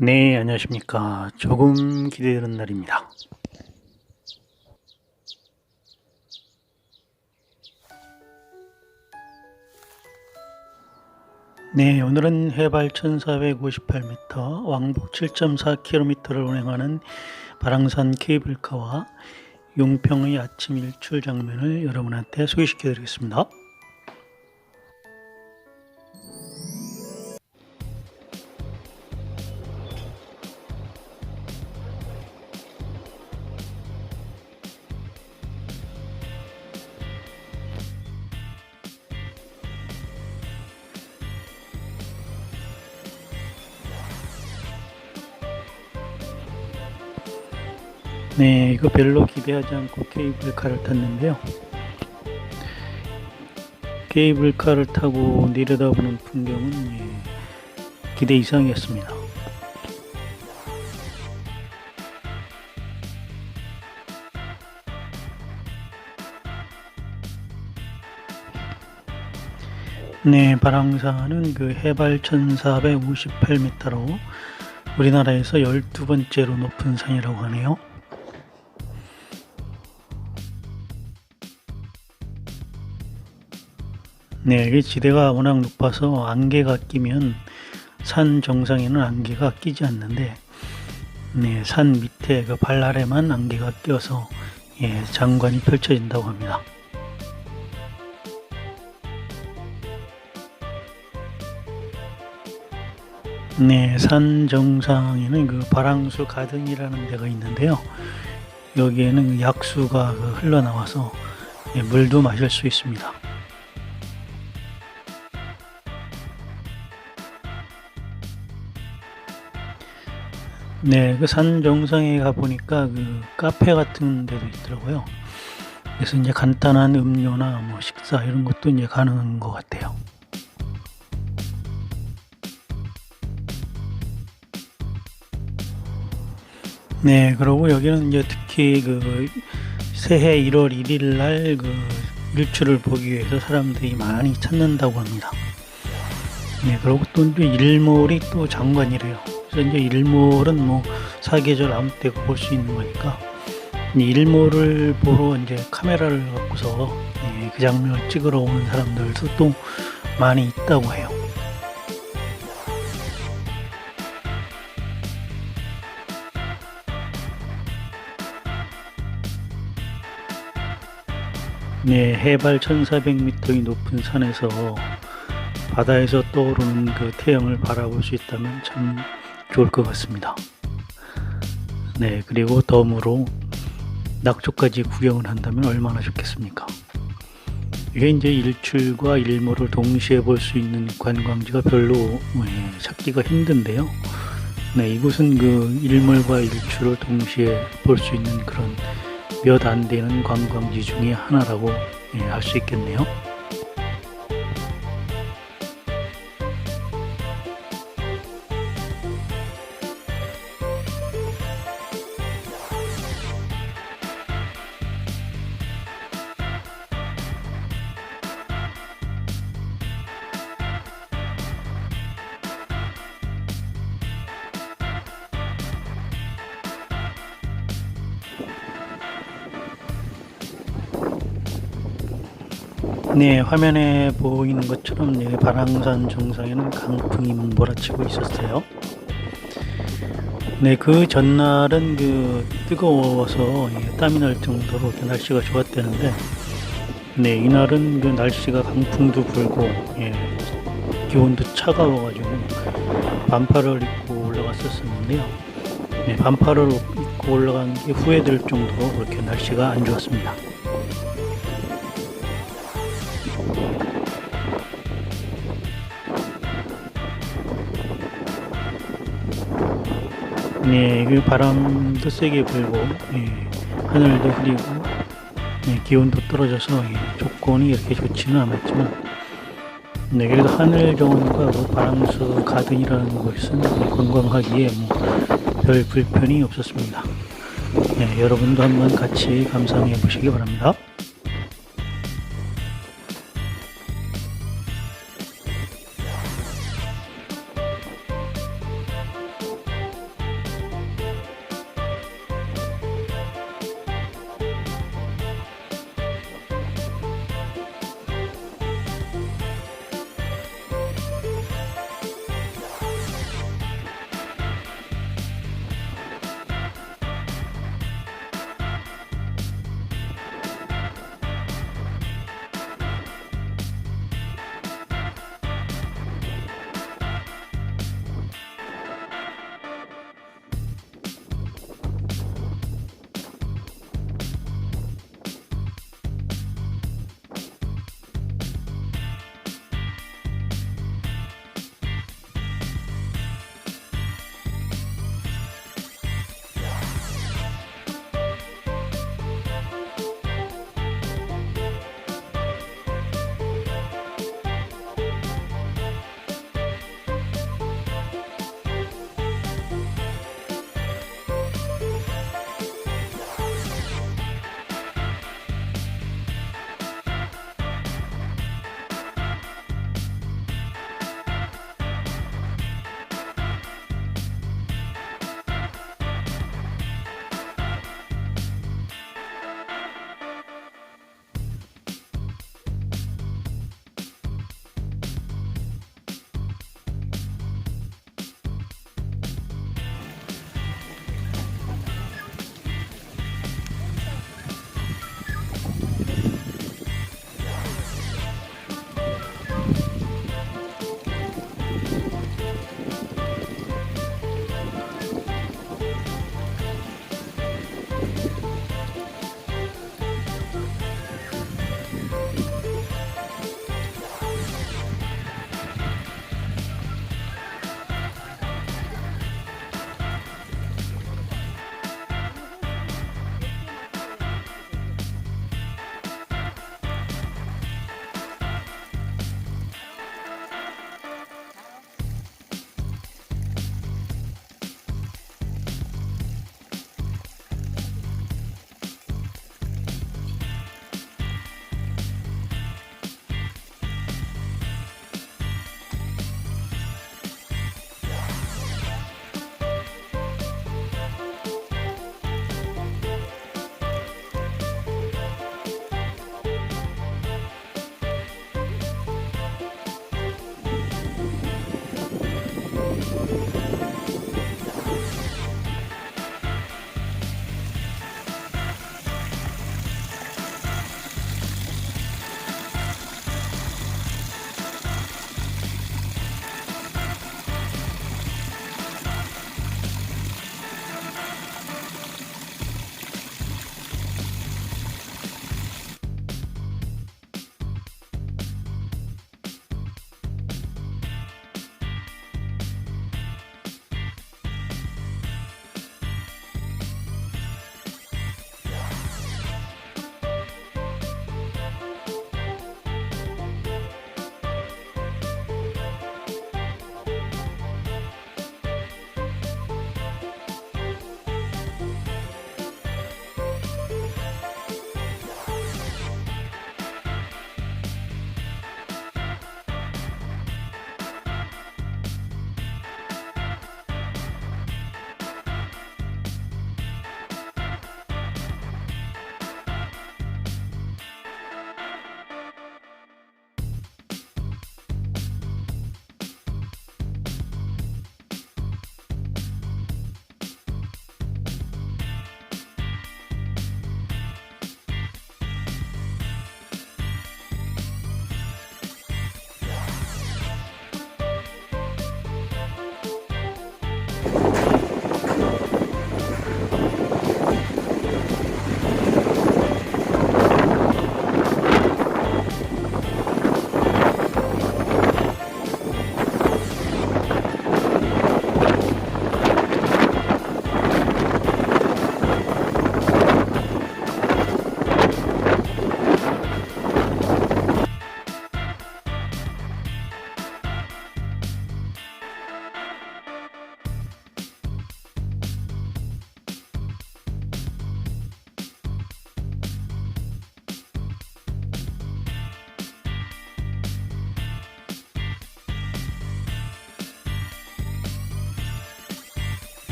네, 안녕하십니까. 조금 기대되는 날입니다. 네, 오늘은 해발 1458m, 왕복 7.4km를 운행하는 바랑산 케이블카와 용평의 아침 일출 장면을 여러분한테 소개시켜 드리겠습니다. 네, 이거 별로 기대하지 않고 케이블카를 탔는데요. 케이블카를 타고 내려다보는 풍경은 예, 기대 이상이었습니다. 네, 바랑산은 그 해발 1458m로 우리나라에서 12번째로 높은 산이라고 하네요. 네, 이게 지대가 워낙 높아서 안개가 끼면 산 정상에는 안개가 끼지 않는데, 네, 산 밑에 그 발 아래만 안개가 껴서 예, 장관이 펼쳐진다고 합니다. 네, 산 정상에는 그 바랑수 가든이라는 데가 있는데요. 여기에는 그 약수가 그 흘러나와서 예, 물도 마실 수 있습니다. 네, 그 산 정상에 가 보니까 그 카페 같은 데도 있더라고요. 그래서 이제 간단한 음료나 뭐 식사 이런 것도 이제 가능한 것 같아요. 네, 그리고 여기는 이제 특히 그 새해 1월 1일 날 그 일출을 보기 위해서 사람들이 많이 찾는다고 합니다. 네, 그리고 또 일몰이 또 장관이래요. 그래서 이제 일몰은 뭐 사계절 아무 때고 볼수 있는 거니까 이 일몰을 보러 이제 카메라를 갖고서 예, 그 장면을 찍으러 오는 사람들도 또 많이 있다고 해요. 네, 해발 1400m의 높은 산에서 바다에서 떠오르는 그 태양을 바라볼 수 있다면 참 좋을 것 같습니다. 네, 그리고 덤으로 낙조까지 구경을 한다면 얼마나 좋겠습니까? 이게 이제 일출과 일몰을 동시에 볼 수 있는 관광지가 별로 예, 찾기가 힘든데요. 네, 이곳은 그 일몰과 일출을 동시에 볼 수 있는 그런 몇 안 되는 관광지 중에 하나라고 예, 할수 있겠네요. 네, 화면에 보이는 것처럼 여기 바랑산 정상에는 강풍이 몰아치고 있었어요. 네, 그 전날은 그 뜨거워서 예, 땀이 날 정도로 그 날씨가 좋았대는데, 네, 이날은 그 날씨가 강풍도 불고, 예, 기온도 차가워가지고 반팔을 입고 올라갔었었는데요. 네, 반팔을 입고 올라간 게 후회될 정도로 그렇게 날씨가 안 좋았습니다. 네, 그 바람도 세게 불고, 예, 하늘도 흐리고, 예, 기온도 떨어져서 예, 조건이 이렇게 좋지는 않았지만, 네, 그래도 하늘 정원과 그 바람수 가든이라는 곳은 관광하기에 뭐 별 불편이 없었습니다. 네, 여러분도 한번 같이 감상해 보시기 바랍니다.